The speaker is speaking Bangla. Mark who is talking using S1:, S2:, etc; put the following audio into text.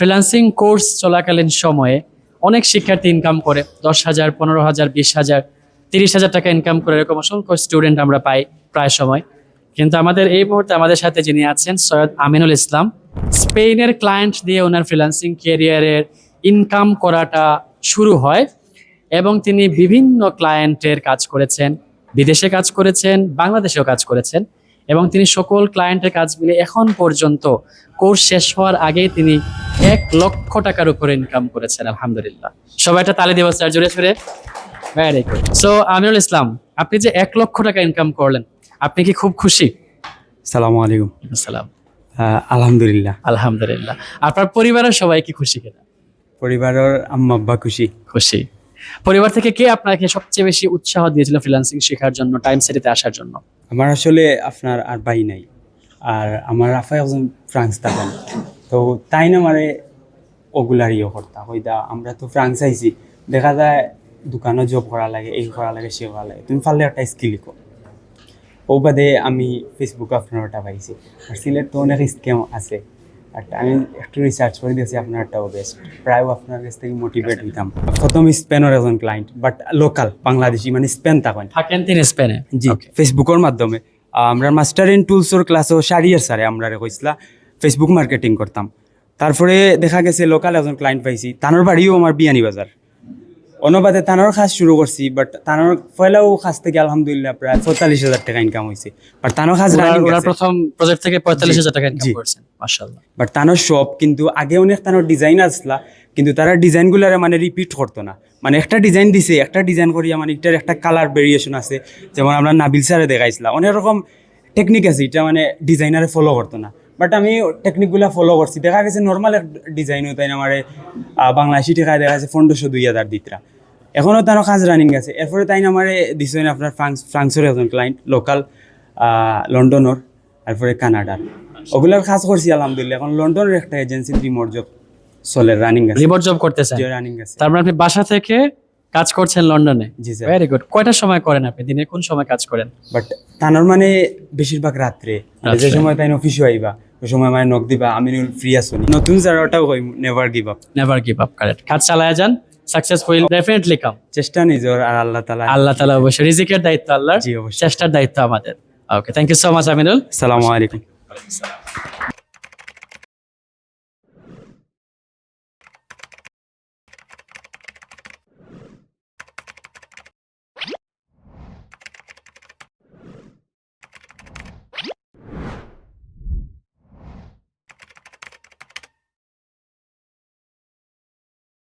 S1: ফ্রিল্যান্সিং কোর্স চলাকালীন সময়ে অনেক শিক্ষার্থী ইনকাম করে, দশ হাজার, পনেরো হাজার, বিশ হাজার, তিরিশ হাজার টাকা ইনকাম করে এরকম অসংখ্য স্টুডেন্ট আমরা পাই প্রায় সময়। কিন্তু আমাদের এই মুহূর্তে আমাদের সাথে যিনি আছেন সৈয়দ আমিনুল ইসলাম, স্পেনের ক্লায়েন্ট দিয়ে ওনার ফ্রিল্যান্সিং ক্যারিয়ারের ইনকাম করাটা শুরু হয় এবং তিনি বিভিন্ন ক্লায়েন্টের কাজ করেছেন, বিদেশে কাজ করেছেন, বাংলাদেশেও কাজ করেছেন এবং তিনি সকল ক্লায়েন্টের কাজ মিলে এখন পর্যন্ত কোর্স শেষ হওয়ার আগেই তিনি এক লক্ষ টাকার উপরে ইনকাম করেছেন আলহামদুলিল্লাহ। সবাই একটা তালি দেবো স্যার জোরে সরে। Very good so Aminul Islam আপনি যে এক লক্ষ টাকা ইনকাম করলেন আপনি কি খুব খুশি?
S2: সালাম আলাইকুম।
S1: আসসালাম
S2: আলহামদুলিল্লাহ।
S1: আলহামদুলিল্লাহ। আপনার পরিবারের সবাই কি খুশি কিনা?
S2: পরিবারের আম্মা আব্বা খুশি।
S1: খুশি। পরিবার থেকে কে আপনাকে সবচেয়ে বেশি উৎসাহ দিয়েছিল ফ্রিল্যান্সিং শেখার জন্য টাইম সেটিতে আসার জন্য?
S2: আমার আসলে আপনার আর ভাই নাই। আর আমার আফা একজন ফ্রান্স থাকেন তো তাই না মানে ওগুলার ইয়ে করতাম হইতা আমরা তো আইছি দেখা যায় দোকানে জব করা লাগে এই করা লাগে সে করা লাগে তুমি পারলে একটা স্কিল লিখো। ও বাদে আমি ফেসবুকে আপনার ওটা পাইছি আর সিলেট তো অনেক স্কিম আছে আর আমি একটু রিসার্চ করে দিয়েছি আপনারটাও বেস্ট প্রায় আপনার কাছ থেকে মোটিভেট হইতাম। প্রথম স্পেনের একজন ক্লায়েন্ট বাট লোকাল বাংলাদেশি মানে স্পেন থাকেন।
S1: থাকেন তিনি স্পেনে
S2: জি ফেসবুকের মাধ্যমে আমরা মাস্টার ইন টুলসর ক্লাসও সারিয়ার স্যারে আমরা কইসলা ফেসবুক মার্কেটিং করতাম। তারপরে দেখা গেছে লোকাল একজন ক্লায়েন্ট পাইছি তানোর বাড়িও আমার বিয়ানি বাজার। অনুবাদে তানোর কাজ শুরু করছি বাট তানোর পয়লাও কাজ থেকে আলহামদুলিল্লাহ প্রায় পঁয়তাল্লিশ হাজার টাকা ইনকাম হয়েছে বাট তানোর রানিং
S1: প্রথম প্রজেক্ট থেকে পঁয়তাল্লিশ হাজার টাকা ইনকাম করছেন মাশাআল্লাহ।
S2: বাট তানোর শপ কিন্তু আগে অনেক তানোর ডিজাইন আসলা কিন্তু তারা ডিজাইনগুলারে মানে রিপিট করতো না। মানে একটা ডিজাইন দিছে একটা ডিজাইন করিয়া মানে এটার একটা কালার ভেরিয়েশন আছে। যেমন আমরা নাবিল স্যারে দেখাইছিলাম। অনেক রকম টেকনিক আছে এটা মানে ডিজাইনারে ফলো করতো না। বাট আমি টেকনিকগুলো ফলো করছি। দেখা গেছে নর্মাল এক ডিজাইন তাই আমার বাংলাদেশি টাকায় দেখা যাচ্ছে পনেরোশো দুই হাজার দিতরা। এখনও তারও কাজ রানিং আছে। এরপরে তাই আমারে দিছেন আপনার ফ্রান্স ফ্রান্সের একজন ক্লায়েন্ট লোকাল লন্ডনের তারপরে কানাডার ওগুলার কাজ করছি আলহামদুলিল্লাহ। এখন লন্ডনের একটা এজেন্সি রিমোট জব চলে রানিং আছে।
S1: রিমোট জব
S2: করতেছে রানিং আছে।
S1: তার মানে আপনি বাসা থেকে কাজ করছেন লন্ডনে
S2: জি স্যার
S1: ভেরি গুড কয়টার সময় করেন আপনি? দিনে কোন সময় কাজ করেন?
S2: বাট তানোর মানে বেশিরভাগ রাত্রে। যে সময় তাই অফিসে আইবা। ওই সময় মানে নক দিবা আমি ফ্রি আছো নতুন যারা ওটাও কই never give up
S1: never give up correct কাজ চালায় যান সাকসেসফুল ডেফিনেটলি কাম
S2: চেষ্টা নিজের আর আল্লাহ তালা
S1: আল্লাহ তালা অবশ্যই রিজিকের দায়িত্ব আল্লাহ
S2: জি অবশ্যই।
S1: চেষ্টার দায়িত্ব আমাদের। Okay thank you so much Aminul.
S2: সালামু আলাইকুম।